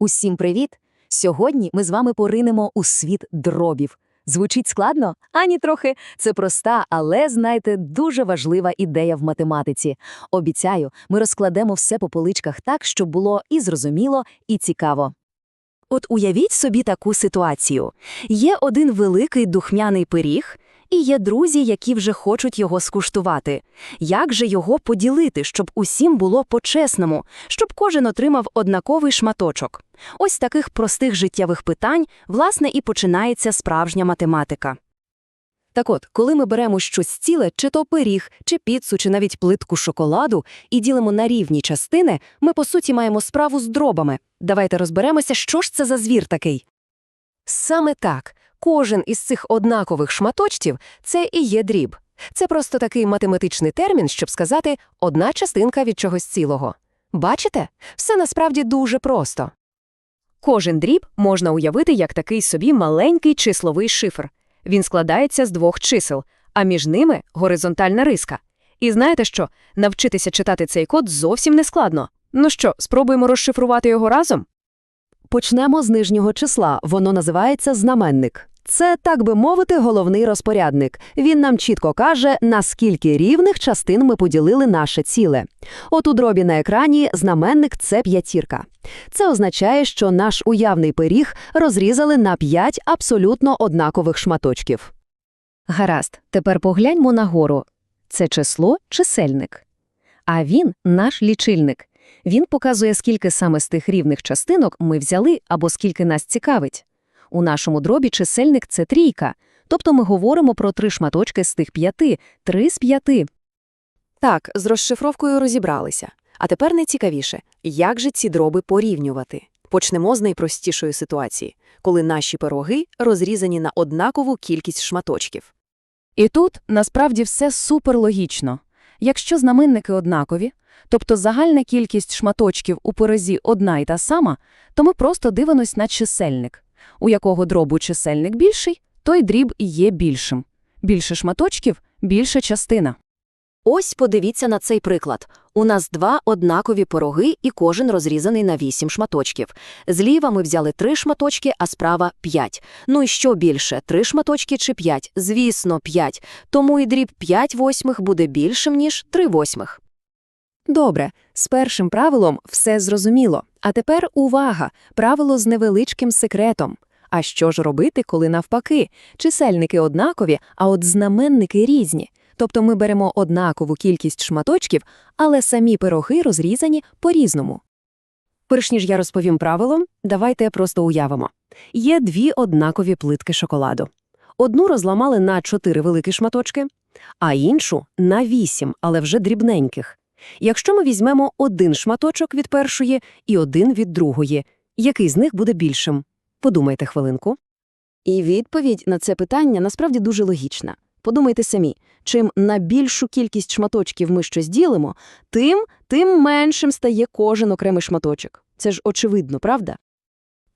Усім привіт! Сьогодні ми з вами поринемо у світ дробів. Звучить складно? Ані трохи. Це проста, але, знаєте, дуже важлива ідея в математиці. Обіцяю, ми розкладемо все по поличках так, щоб було і зрозуміло, і цікаво. От уявіть собі таку ситуацію. Є один великий духмяний пиріг, і є друзі, які вже хочуть його скуштувати. Як же його поділити, щоб усім було по-чесному, щоб кожен отримав однаковий шматочок? Ось таких простих життєвих питань, власне, і починається справжня математика. Так от, коли ми беремо щось ціле, чи то пиріг, чи піцу, чи навіть плитку шоколаду, і ділимо на рівні частини, ми, по суті, маємо справу з дробами. Давайте розберемося, що ж це за звір такий. Саме так. Кожен із цих однакових шматочків – це і є дріб. Це просто такий математичний термін, щоб сказати «одна частинка від чогось цілого». Бачите? Все насправді дуже просто. Кожен дріб можна уявити як такий собі маленький числовий шифр. Він складається з двох чисел, а між ними – горизонтальна риска. І знаєте що? Навчитися читати цей код зовсім не складно. Ну що, спробуємо розшифрувати його разом? Почнемо з нижнього числа, воно називається знаменник. Це, так би мовити, головний розпорядник. Він нам чітко каже, на скільки рівних частин ми поділили наше ціле. От у дробі на екрані знаменник – це п'ятірка. Це означає, що наш уявний пиріг розрізали на п'ять абсолютно однакових шматочків. Гаразд, тепер погляньмо нагору. Це число – чисельник. А він – наш лічильник. Він показує, скільки саме з тих рівних частинок ми взяли або скільки нас цікавить. У нашому дробі чисельник – це трійка, тобто ми говоримо про три шматочки з тих п'яти, три з п'яти. Так, з розшифровкою розібралися. А тепер найцікавіше – як же ці дроби порівнювати? Почнемо з найпростішої ситуації, коли наші пироги розрізані на однакову кількість шматочків. І тут насправді все суперлогічно. Якщо знаменники однакові, тобто загальна кількість шматочків у пирозі одна й та сама, то ми просто дивимось на чисельник. У якого дробу чисельник більший, той дріб і є більшим. Більше шматочків – більша частина. Ось подивіться на цей приклад. У нас два однакові пироги, і кожен розрізаний на вісім шматочків. Зліва ми взяли три шматочки, а справа – п'ять. Ну і що більше, три шматочки чи п'ять? Звісно, п'ять. Тому і дріб п'ять восьмих буде більшим, ніж три восьмих. Добре, з першим правилом все зрозуміло. А тепер увага! Правило з невеличким секретом. А що ж робити, коли навпаки? Чисельники однакові, а от знаменники різні. Тобто ми беремо однакову кількість шматочків, але самі пироги розрізані по-різному. Перш ніж я розповім правило, давайте просто уявимо. Є дві однакові плитки шоколаду. Одну розламали на чотири великі шматочки, а іншу – на вісім, але вже дрібненьких. Якщо ми візьмемо один шматочок від першої і один від другої, який з них буде більшим? Подумайте хвилинку. І відповідь на це питання насправді дуже логічна. Подумайте самі, чим на більшу кількість шматочків ми щось ділимо, тим, тим меншим стає кожен окремий шматочок. Це ж очевидно, правда?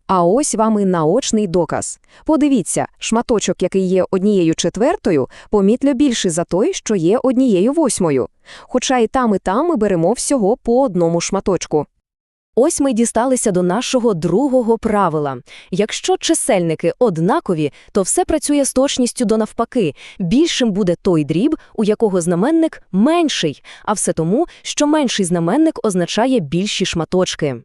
А ось вам і наочний доказ. Подивіться, шматочок, який є однією четвертою, помітно більший за той, що є однією восьмою. Хоча і там, і там ми беремо всього по одному шматочку. Ось ми дісталися до нашого другого правила. Якщо чисельники однакові, то все працює з точністю до навпаки. Більшим буде той дріб, у якого знаменник менший, а все тому, що менший знаменник означає більші шматочки.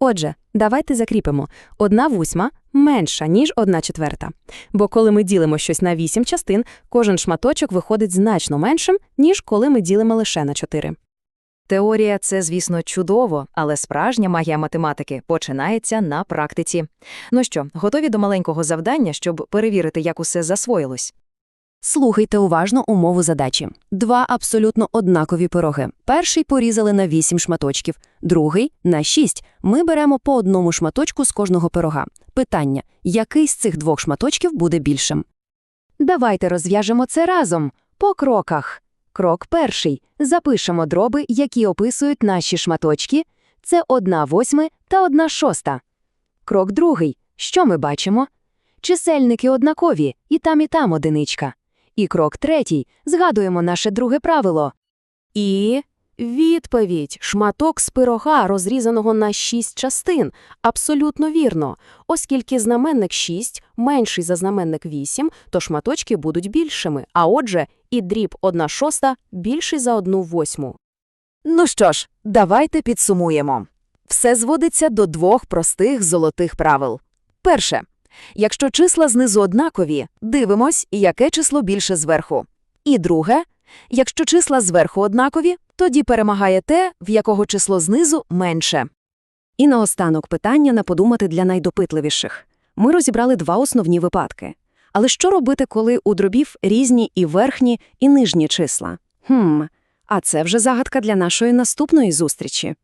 Отже, давайте закріпимо. Одна восьма менша, ніж одна четверта. Бо коли ми ділимо щось на вісім частин, кожен шматочок виходить значно меншим, ніж коли ми ділимо лише на чотири. Теорія – це, звісно, чудово, але справжня магія математики починається на практиці. Ну що, готові до маленького завдання, щоб перевірити, як усе засвоїлось? Слухайте уважно умову задачі. Два абсолютно однакові пироги. Перший порізали на вісім шматочків, другий – на шість. Ми беремо по одному шматочку з кожного пирога. Питання – який з цих двох шматочків буде більшим? Давайте розв'яжемо це разом, по кроках. Крок перший. Запишемо дроби, які описують наші шматочки. Це одна восьми та одна шоста. Крок другий. Що ми бачимо? Чисельники однакові, і там, і там одиничка. І крок третій. Згадуємо наше друге правило. І Відповідь – шматок з пирога, розрізаного на шість частин. Абсолютно вірно. Оскільки знаменник 6 менший за знаменник 8, то шматочки будуть більшими, а отже, і дріб 1 шоста більший за 1 восьму. Ну що ж, давайте підсумуємо. Все зводиться до двох простих золотих правил. Перше. Якщо числа знизу однакові, дивимось, яке число більше зверху. І друге. Якщо числа зверху однакові, тоді перемагає те, в якого число знизу менше. І наостанок питання на подумати для найдопитливіших. Ми розібрали два основні випадки. Але що робити, коли у дробів різні і верхні, і нижні числа? Хм, а це вже загадка для нашої наступної зустрічі.